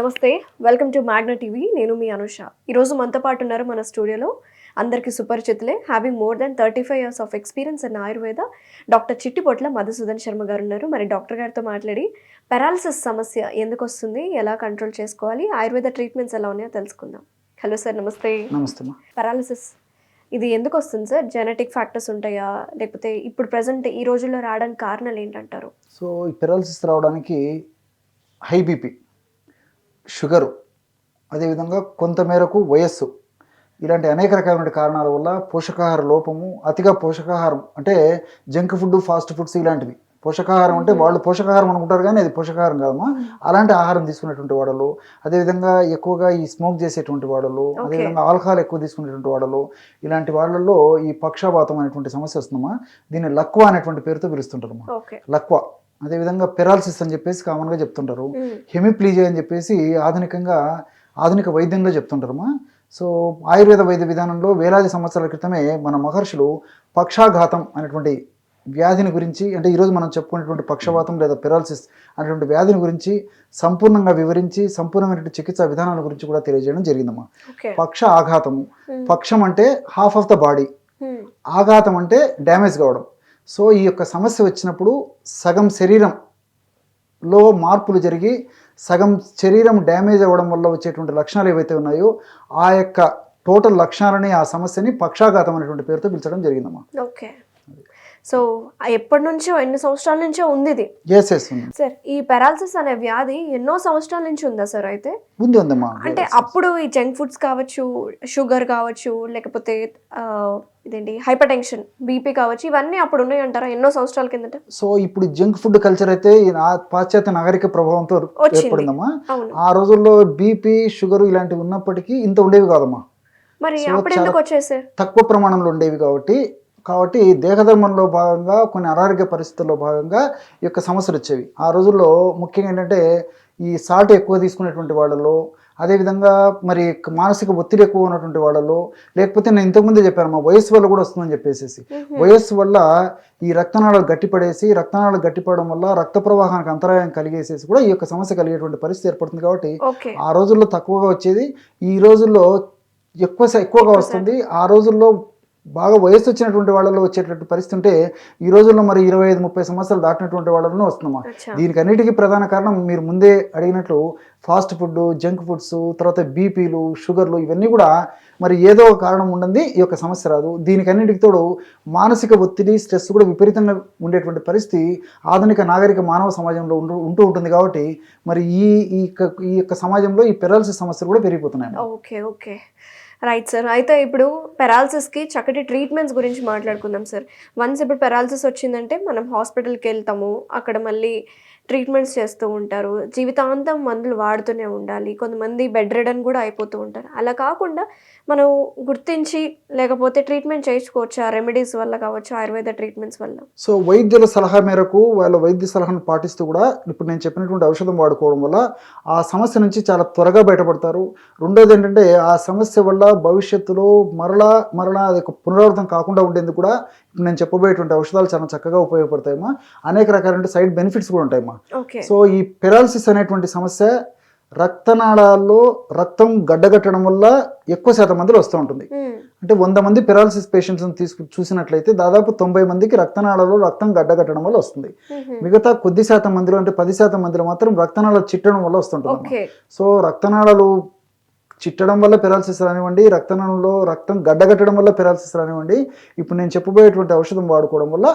నమస్తే welcome to Magna TV నేను మీ అనుష. ఈరోజు మనతో పాటు ఉన్నారు మన స్టూడియోలో అందరికీ సుపరిచితులే. Having more than thirty five years of experience in Ayurveda doctor Chittipotla Madhusudan Sharma garu ఉన్నారు. మరి డాక్టర్ గారితో మాట్లాడి పెరాలసిస్ సమస్య ఎందుకు వస్తుంది? ఎలా కంట్రోల్ చేసుకోవాలి? ఆయుర్వేద ట్రీట్మెంట్స్ ఎలా ఉన్నాయో తెలుసుకుందాం. హలో సార్ నమస్తే. నమస్తే పెరాలసిస్ ఇది ఎందుకు వస్తుంది సార్ జెనెటిక్ ఫ్యాక్టర్స్ ఉంటాయా? లేకపోతే ఇప్పుడు ప్రజెంట్ ఈ రోజుల్లో రావడానికి కారణాలు ఏంటంటారు? సో ఈ పెరాలసిస్ రావడానికి హై బీపీ షుగరు. అదేవిధంగా కొంతమేరకు వయస్సు. ఇలాంటి అనేక రకమైన కారణాల వల్ల పోషకాహార లోపము అతిగా పోషకాహారం అంటే జంక్ ఫుడ్ ఫాస్ట్ ఫుడ్స్ ఇలాంటివి. పోషకాహారం అంటే వాళ్ళు పోషకాహారం అనుకుంటారు కానీ అది పోషకాహారం కాదమ్మా. అలాంటి ఆహారం తీసుకునేటువంటి వాడలు అదేవిధంగా ఎక్కువగా ఈ స్మోక్ చేసేటువంటి వాడలు అదేవిధంగా ఆల్కహాల్ ఎక్కువ తీసుకునేటువంటి వాడలు ఇలాంటి వాళ్ళల్లో ఈ పక్షాపాతం అనేటువంటి సమస్య వస్తుందమ్మా. దీన్ని లక్వా అనేటువంటి పేరుతో పిలుస్తుంటారమ్మా. లక్వా. అదేవిధంగా పెరాలసిస్ అని చెప్పేసి కామన్గా చెప్తుంటారు. హెమిప్లీజియా అని చెప్పేసి ఆధునికంగా ఆధునిక వైద్యంలో చెప్తుంటారమ్మా. సో ఆయుర్వేద వైద్య విధానంలో వేలాది సంవత్సరాల క్రితమే మన మహర్షులు పక్షాఘాతం అనేటువంటి వ్యాధిని గురించి అంటే ఈరోజు మనం చెప్పుకునేటువంటి పక్షవాతం లేదా పెరాలసిస్ అనేటువంటి వ్యాధిని గురించి సంపూర్ణంగా వివరించి సంపూర్ణమైనటువంటి చికిత్సా విధానాల గురించి కూడా తెలియజేయడం జరిగిందమ్మా. పక్ష ఆఘాతము. పక్షం అంటే హాఫ్ ఆఫ్ ద బాడీ ఆఘాతం అంటే డ్యామేజ్ కావడం. సో ఈ యొక్క సమస్య వచ్చినప్పుడు సగం శరీరంలో మార్పులు జరిగి సగం శరీరం డ్యామేజ్ అవ్వడం వల్ల వచ్చేటువంటి లక్షణాలు ఏవైతే ఉన్నాయో ఆ యొక్క టోటల్ లక్షణాలని ఆ సమస్యని పక్షాఘాతం అనేటువంటి పేరుతో పిలిచడం జరిగిందమ్మా. ఓకే. సో ఎప్పటి నుంచో ఎన్ని సంవత్సరాల నుంచో ఉంది. ఇది సార్ ఈ పెరాలసిస్ అనే వ్యాధి ఎన్నో సంవత్సరాల నుంచి ఉందా సార్ అయితే? ఉంది ఉందమ్మా అంటే అప్పుడు ఈ జంక్ ఫుడ్స్ కావచ్చు షుగర్ కావచ్చు లేకపోతే ఇదేంటి హైపర్ టెన్షన్ బీపీ కావచ్చు ఇవన్నీ అప్పుడు ఉన్నాయి అంటారా? ఎన్నో సంవత్సరాల కిందట? సో ఇప్పుడు జంక్ ఫుడ్ కల్చర్ అయితే పాశ్చాత్య నాగరిక ప్రభావంతో. ఏర్పడిందమ్మా. ఆ రోజుల్లో బీపీ షుగర్ ఇలాంటివి ఉన్నప్పటికీ ఇంత ఉండేవి కాదమ్మా. మరి అప్పుడు ఎందుకు తక్కువ ప్రమాణంలో ఉండేవి కాబట్టి కాబట్టి దేహధర్మంలో భాగంగా కొన్ని అనారోగ్య పరిస్థితుల్లో భాగంగా ఈ యొక్క సమస్యలు వచ్చేవి. ఆ రోజుల్లో ముఖ్యంగా ఏంటంటే ఈ సాల్ట్ ఎక్కువ తీసుకునేటువంటి వాళ్ళలో అదేవిధంగా మరి మానసిక ఒత్తిడి ఎక్కువ ఉన్నటువంటి వాళ్ళలో లేకపోతే నేను ఇంతకుముందే చెప్పాను మా వయస్సు వల్ల కూడా వస్తుందని చెప్పేసి వయస్సు వల్ల ఈ రక్తనాళాలు గట్టిపడేసి రక్తనాళాలు గట్టిపడడం వల్ల రక్త ప్రవాహానికి అంతరాయం కలిగేసేసి కూడా ఈ యొక్క సమస్య కలిగేటువంటి పరిస్థితి ఏర్పడుతుంది కాబట్టి ఆ రోజుల్లో తక్కువగా వచ్చేది. ఈ రోజుల్లో ఎక్కువ ఎక్కువగా వస్తుంది. ఆ రోజుల్లో బాగా వయసు వచ్చినటువంటి వాళ్ళలో వచ్చేటటువంటి పరిస్థితి ఉంటే ఈ రోజుల్లో మరి ఇరవై ఐదు ముప్పై సంవత్సరాలు దాటినటువంటి వాళ్ళలో దీనికి అన్నిటికీ ప్రధాన కారణం మీరు ముందే అడిగినట్లు ఫాస్ట్ ఫుడ్ జంక్ ఫుడ్స్ తర్వాత బీపీలు షుగర్లు ఇవన్నీ కూడా మరి ఏదో ఒక కారణం ఉండింది ఈ యొక్క సమస్య రాదు. దీనికి అన్నిటికి తోడు మానసిక ఒత్తిడి స్ట్రెస్ కూడా విపరీతంగా ఉండేటువంటి పరిస్థితి ఆధునిక నాగరిక మానవ సమాజంలో ఉంటూ ఉంటూ ఉంటుంది కాబట్టి మరి ఈ ఈ యొక్క- ఈ యొక్క సమాజంలో ఈ పెరాలసిస్ సమస్యలు కూడా పెరిగిపోతున్నాయి ఓకే ఓకే. రైట్ సార్ అయితే ఇప్పుడు పెరాలసిస్కి చక్కటి ట్రీట్మెంట్స్ గురించి మాట్లాడుకుందాం సార్ వన్స్ ఇప్పుడు పెరాలసిస్ వచ్చిందంటే మనం హాస్పిటల్కి వెళ్తాము అక్కడ మళ్ళీ ట్రీట్మెంట్స్ చేస్తూ ఉంటారు. జీవితాంతం మందులు వాడుతూనే ఉండాలి. కొంతమంది బెడ్ రిడన్ కూడా అయిపోతూ ఉంటారు. అలా కాకుండా మనం గుర్తించి లేకపోతే ట్రీట్మెంట్ చేయించుకోవచ్చా? రెమెడీస్ వల్ల కావచ్చు ఆయుర్వేద ట్రీట్మెంట్స్ వల్ల. సో వైద్యుల సలహా మేరకు వాళ్ళ వైద్య సలహాను పాటిస్తూ కూడా ఇప్పుడు నేను చెప్పినటువంటి ఔషధం వాడుకోవడం వల్ల ఆ సమస్య నుంచి చాలా త్వరగా బయటపడతారు. రెండోది ఏంటంటే ఆ సమస్య వల్ల భవిష్యత్తులో మరలా మరలా అది ఒక పునరావృతం కాకుండా ఉండేందుకు కూడా ఇప్పుడు నేను చెప్పబోయేటువంటి ఔషధాలు చాలా చక్కగా ఉపయోగపడతాయమ్మా. అనేక రకాలైన సైడ్ బెనిఫిట్స్ కూడా ఉంటాయి ఓకే. సో ఈ పెరాలసిస్ అనేటువంటి సమస్య రక్తనాళాల్లో రక్తం గడ్డగట్టడం వల్ల ఎక్కువ శాతం మందిలో వస్తూ ఉంటుంది. అంటే వంద మంది పెరాలసిస్ పేషెంట్స్ని తీసుకు చూసినట్లయితే దాదాపు తొంభై మందికి రక్తనాళాల్లో రక్తం గడ్డగట్టడం వల్ల వస్తుంది. మిగతా కొద్ది శాతం మందిలో అంటే పది శాతం మందిలో మాత్రం రక్తనాళాలు చిట్టడం వల్ల వస్తుంటుంది సో రక్తనాళాలు చిట్టడం వల్ల పెరాలసిస్ రానివ్వండి రక్తనాళంలో రక్తం గడ్డగట్టడం వల్ల పెరాలసిస్ రానివ్వండి ఇప్పుడు నేను చెప్పబోయేటువంటి ఔషధం వాడుకోవడం వల్ల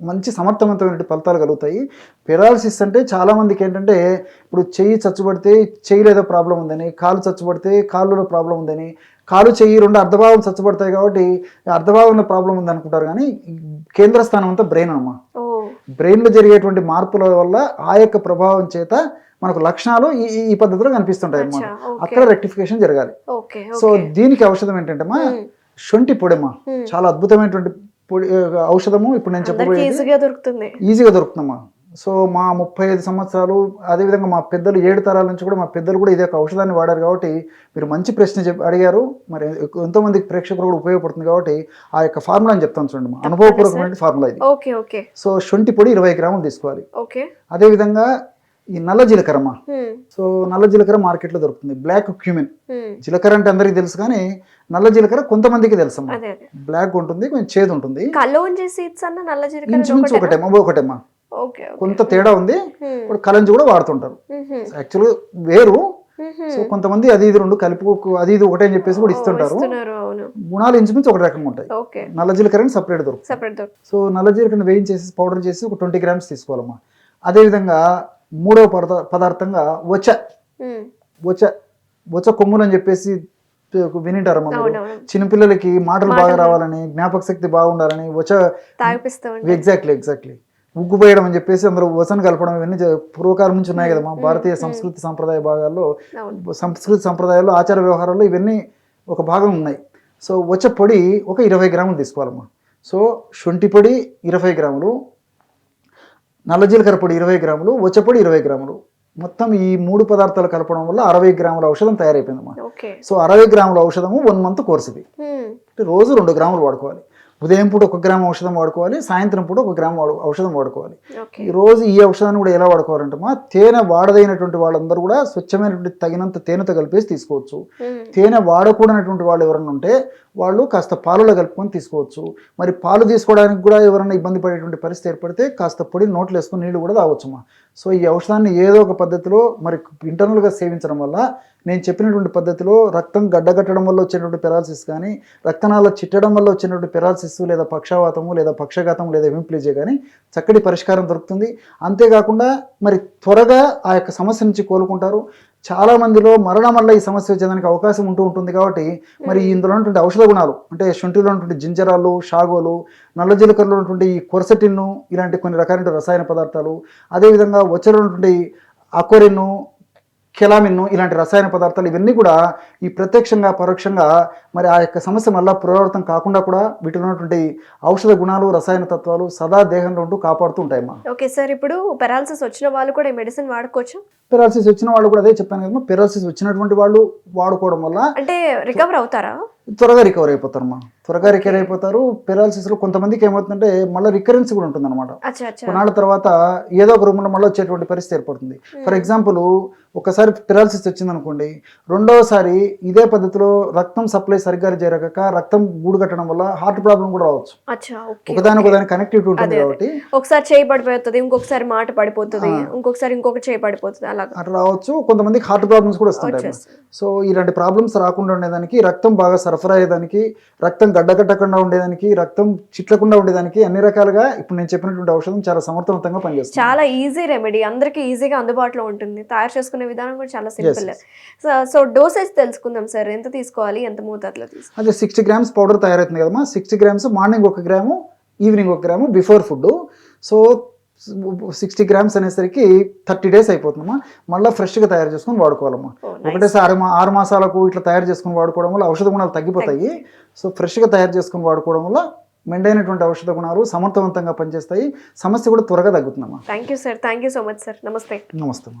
మంచి సమర్థవంతమైన ఫలితాలు కలుగుతాయి. పెరాలసిస్ అంటే చాలా మందికి ఏంటంటే ఇప్పుడు చెయ్యి చచ్చుబడితే చెయ్యిలో ఏదో ప్రాబ్లం ఉందని కాలు చచ్చుబడితే కాళ్ళలో ప్రాబ్లం ఉందని కాలు చెయ్యి రెండు అర్ధభాగం చచ్చుబడతాయి కాబట్టి అర్ధభాగంలో ప్రాబ్లం ఉంది అనుకుంటారు కానీ కేంద్ర స్థానం అంతా బ్రెయిన్ అమ్మా బ్రెయిన్లో జరిగేటువంటి మార్పుల వల్ల ఆ యొక్క ప్రభావం చేత మనకు లక్షణాలు ఈ ఈ- పద్ధతిలో కనిపిస్తుంటాయి అన్నమాట. ఓకే. అక్కడ రెక్టిఫికేషన్ జరగాలి. సో దీనికి ఔషధం ఏంటంటమ్మా శొంఠి పొడిమ్మా. Hmm. చాలా అద్భుతమైనటువంటి పొడి ఔషధము ఇప్పుడు నేను అందరికి చెప్పబోయేది ఈజీగా దొరుకుతుంది. ఈజీగా దొరుకుతుందమ్మా. సో మా ముప్పై ఐదు సంవత్సరాలు అదేవిధంగా మా పెద్దలు ఏడు తరాల నుంచి కూడా మా పెద్దలు కూడా ఇదే ఒక ఔషధాన్ని వాడారు కాబట్టి మీరు మంచి ప్రశ్న చెప్పి అడిగారు. మరి ఎంతోమందికి ప్రేక్షకులు కూడా ఉపయోగపడుతుంది కాబట్టి ఆ యొక్క ఫార్ములాని చెప్తాను చూడండి మా అనుభవపూర్వకమైన ఫార్ములా ఇది. Okay okay. సో శొంఠి పొడి ఇరవై గ్రాములు తీసుకోవాలి. ఓకే. అదేవిధంగా ఈ నల్ల జీలకర్రమ్మ సో నల్ల జీలకర్ర మార్కెట్లో దొరుకుతుంది. Black cumin. జీలకర్ర అంటే అందరికీ తెలుసు కానీ నల్ల జీలకర్ర కొంతమందికి అదే బ్లాక్ ఉంటుంది కొంచెం చేదు ఉంటుంది. జీలకర్ర ఇంచుమించు ఒకటేమా ఒకటేమ్మా. కొంత తేడా ఉంది ఇప్పుడు కలంజి కూడా వాడుతుంటారు. హ్మ్, యాక్చువల్గా వేరు. సో కొంతమంది అది ఇది రెండు కలిపి అది ఇది ఒకటే అని చెప్పేసి కూడా ఇస్తుంటారు. గుణాలు ఇంచుమించు ఒక రకంగా ఉంటాయి. నల్ల జీలకర్రని సపరేట్ దొరుకుతుంది. సెపరేట్ దొరుకుతుంది. సో నల్ల జీలకర్రని వేయించేసి పౌడర్ చేసి ఒక ట్వంటీ గ్రామ్స్ తీసుకోవాలమ్మా. అదేవిధంగా మూడవ పదార్థ పదార్థంగా వచ్చ వచ్చ కొమ్ములు అని చెప్పేసి వినింటారమ్మా మీరు. అవునవును. చిన్నపిల్లలకి మాటలు బాగా. రావాలని జ్ఞాపక శక్తి బాగుండాలని వచ్చ తాగిపిస్తామండి ఎగ్జాక్ట్లీ ఎగ్జాక్ట్లీ ఉగ్గు పోయడం అని చెప్పేసి అందులో వసన కలపడం ఇవన్నీ పూర్వకాలం నుంచి ఉన్నాయి కదమ్మా భారతీయ సంస్కృతి సంప్రదాయ భాగాల్లో. సంస్కృతి సంప్రదాయాల్లో ఆచార వ్యవహారాల్లో ఇవన్నీ ఒక భాగం ఉన్నాయి. సో వచ్చ పొడి ఒక ఇరవై గ్రాములు తీసుకోవాలమ్మా. సో శొంఠి పొడి ఇరవై గ్రాములు నల్ల జీలకర్ర పొడి ఇరవై గ్రాములు వచ్చ పొడి ఇరవై గ్రాములు. మొత్తం ఈ మూడు పదార్థాలు కలపడం వల్ల అరవై గ్రాముల ఔషధం తయారైపోయిందమ్మా. సో అరవై గ్రాముల ఔషధము వన్ మంత్ కోర్స్ ఇది రోజు రెండు గ్రాములు వాడుకోవాలి. ఉదయం పూట ఒక గ్రామ్ ఔషధం వాడుకోవాలి సాయంత్రం పూట ఒక గ్రామ్ ఔషధం వాడుకోవాలి. ఈ రోజు ఈ ఔషధాన్ని కూడా ఎలా వాడుకోవాలంటే మా తేనె వాడదైనటువంటి వాళ్ళందరూ కూడా స్వచ్ఛమైనటువంటి తగినంత తేనెతో కలిపేసి తీసుకోవచ్చు. తేనె వాడకూడనటువంటి వాళ్ళు ఎవరైనా ఉంటే వాళ్ళు కాస్త పాలలో కలుపుకొని తీసుకోవచ్చు. మరి పాలు తీసుకోవడానికి కూడా ఎవరైనా ఇబ్బంది పడేటువంటి పరిస్థితి ఏర్పడితే కాస్త పొడి నోట్లు వేసుకొని నీళ్ళు కూడా తాగొచ్చమ్మా. సో ఈ ఔషధాన్ని ఏదో ఒక పద్ధతిలో మరి ఇంటర్నల్గా సేవించడం వల్ల నేను చెప్పినటువంటి పద్ధతిలో రక్తం గడ్డగట్టడం వల్ల వచ్చేటువంటి పెరాలసిస్ కానీ రక్తనాల చిట్టడం వల్ల వచ్చినటువంటి పెరాలసిస్ లేదా పక్షవాతము లేదా పక్షఘాతం లేదా వింప్లీజే కానీ చక్కటి పరిష్కారం దొరుకుతుంది. అంతేకాకుండా మరి త్వరగా ఆ యొక్క సమస్య నుంచి కోలుకుంటారు. చాలా మందిలో మరణం వల్ల ఈ సమస్య వచ్చేదానికి అవకాశం ఉంటూ ఉంటుంది కాబట్టి మరి ఇందులో ఉన్నటువంటి ఔషధ గుణాలు అంటే శొంఠిలో ఉన్నటువంటి జింజరాలు షాగోలు నల్ల జీలకర్రలో ఉన్నటువంటి ఈ కొరసటిన్ను ఇలాంటి కొన్ని రకాలైన రసాయన పదార్థాలు అదేవిధంగా వచ్చలో ఉన్నటువంటి అకోరిన్ను కెలామిన్ను ఇలాంటి రసాయన పదార్థాలు ఇవన్నీ కూడా ఈ ప్రత్యక్షంగా పరోక్షంగా మరి ఆ యొక్క సమస్య మళ్ళా పునరావృతం కాకుండా కూడా వీటిలో ఉన్నటువంటి ఔషధ గుణాలు రసాయన తత్వాలు సదా దేహంలో ఉంటూ కాపాడుతూ ఉంటాయమ్మా. ఓకే సార్ ఇప్పుడు పెరాలసిస్ వచ్చిన వాళ్ళు కూడా ఈ మెడిసిన్ వాడుకోవచ్చు? పెరాలసిస్ వచ్చిన వాళ్ళు కూడా అదే చెప్పాను కదమ్మా. పెరాలసిస్ వచ్చినటువంటి వాళ్ళు వాడుకోవడం వల్ల అంటే రికవర్ అవుతారా? త్వరగా రికవర్ అయిపోతారమ్మా. త్వరగా రికవర్ అయిపోతారు. పెరాలసిస్లో కొంతమందికి ఏమవుతుందంటే మళ్ళీ రికరెన్స్ కూడా ఉంటుంది అనమాట కొన్నాళ్ళ తర్వాత ఏదో ఒక రూమ్లో మళ్ళీ వచ్చేటువంటి పరిస్థితి ఏర్పడుతుంది. ఫర్ ఎగ్జాంపుల్ ఒకసారి పెరాలసిస్ వచ్చింది అనుకోండి రెండవసారి ఇదే పద్ధతిలో రక్తం సప్లై సరిగ్గా జరగక రక్తం గూడు కట్టడం వల్ల హార్ట్ ప్రాబ్లం కూడా రావచ్చు. ఒకదాని ఒకదాని కనెక్టివిటీ ఉంటుంది. కాబట్టి ఒకసారి చేయి పడిపోతుంది ఇంకొకసారి మాట పడిపోతుంది ఇంకొకసారి ఇంకొక చేయి పడిపోతుంది అలాగా. అట్లా రావచ్చు. కొంతమందికి హార్ట్ ప్రాబ్లమ్స్ కూడా వస్తుంటాయి సో ఇలాంటి ప్రాబ్లమ్స్ రాకుండా ఉండేదానికి రక్తం బాగా సరఫరా అయ్యేదానికి రక్తం గడ్డకట్టకుండా ఉండేదానికి రక్తం చిట్లకుండా ఉండేదానికి అన్ని రకాలుగా ఇప్పుడు నేను చెప్పినటువంటి ఔషధం చాలా సమర్థవంతంగా పనిచేస్తుంది. చాలా ఈజీ రెమెడీ అందరికీ ఈజీగా అందుబాటులో ఉంటుంది. తయారు చేసుకునే విధానం కూడా చాలా సింపుల్. సో డోసేజ్ తెలుసుకుందాం సార్. ఎంత తీసుకోవాలి? ఎంత మోతాదులో తీసుకోవాలి అదే సిక్స్టీ గ్రామ్స్ పౌడర్ తయారవుతుంది కదమ్మా. సిక్స్టీ గ్రామ్స్ మార్నింగ్ ఒక గ్రాము ఈవినింగ్ ఒక gram before food so sixty grams అనేసరికి థర్టీ డేస్ అయిపోతుందమ్మా. మళ్ళీ ఫ్రెష్గా తయారు చేసుకొని వాడుకోవాలమ్మా. ఒకటేసారి ఆరు మాసాలకు ఇట్లా తయారు చేసుకొని వాడుకోవడం వల్ల ఔషధ గుణాలు తగ్గిపోతాయి. సో ఫ్రెష్గా తయారు చేసుకొని వాడుకోవడం వల్ల మెండైనటువంటి ఔషధ గుణాలు సమర్థవంతంగా పనిచేస్తాయి. సమస్య కూడా త్వరగా తగ్గుతుందమ్మా. Thank you sir thank you so much sir నమస్తే నమస్తే